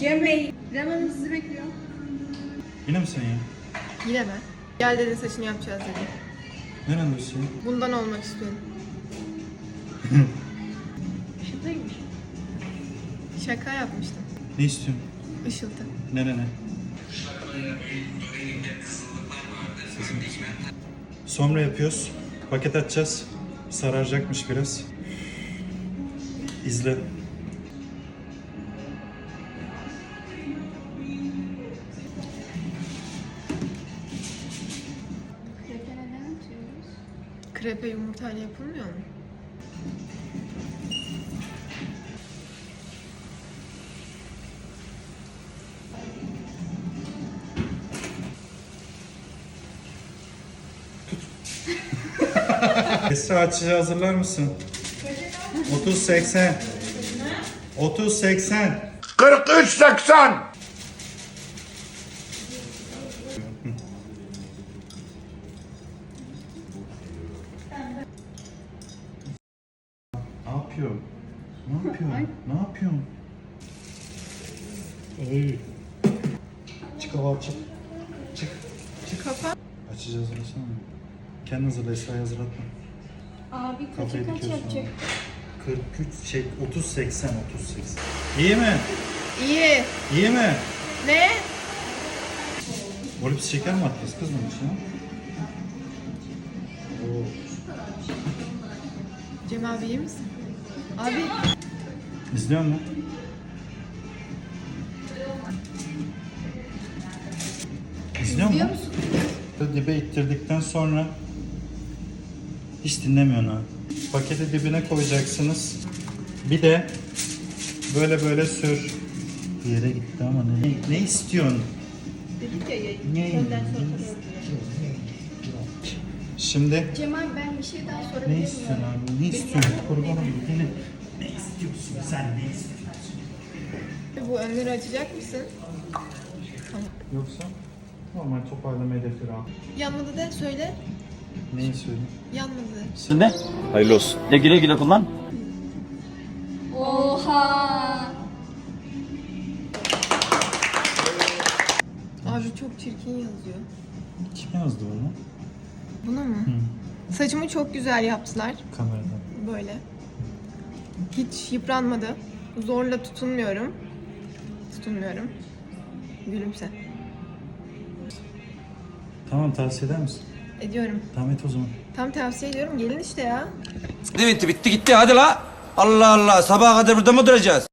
Cem Bey, İrem Hanım sizi bekliyor. Yine mi sen ya? Yine mi? Gel dedi saçını yapacağız dedi. Nereden duysun? Bundan olmak istiyorum. Şuradaymış. Şaka yapmıştım. Ne istiyorsun? Işıltı. Ne ne ne? Sesim. Sonra yapıyoruz. Paket açacağız. Sararacakmış biraz. İzle. Krepe yumurtayla yapılmıyor mu? Esra açıcı hazırlar mısın? 30 80. 30 80. 43 80 Ne yapıyor? Ne yapıyor? Ne yapıyorsun? Ey. Çık hava çık. Çık. Çık. Kafa. Açıcı hazırlasana. Kendin hazırla Esra'yı hazırlatma. Abi kaça kaç yapacak? ama. 43 şey 30 80 30 80. İyi mi? İyi. İyi mi? Ne? Olips şeker mi attınız kız bunun içine? Oo. Cem abi iyi misin? Abi İzliyor musun? İzliyor İzliyor musun? Dibe ittirdikten sonra hiç dinlemiyorsun ha. Paketi dibine koyacaksınız. Bir de böyle böyle sür. Bir yere gitti ama ne, ne istiyorsun? Dedik ya yayın. Ne? Önden sonra Şimdi Cem abi ben bir şey daha sorabilir ne miyim? istiyorsun abi? Ne istiyorsun? Kurban olayım. Ne, ne istiyorsun? Sen ne istiyorsun? bu önleri açacak mısın? Yoksa normal toparlama hedefleri al. Yanmadı de söyle. Neyi söyleyeyim? Yanmadı. Ne? Hayırlı olsun. Ne güle güle kullan. Oha! Abi çok çirkin yazıyor. Kim yazdı onu? Buna mı? Saçımı çok güzel yaptılar. Kameradan. Böyle. Hiç yıpranmadı. Zorla tutunmuyorum. Tutunmuyorum. Gülümse. Tamam tavsiye eder misin? Ediyorum. Tamam et o zaman. Tam tavsiye ediyorum. Gelin işte ya. Bitti bitti gitti hadi la. Allah Allah sabaha kadar burada mı duracağız?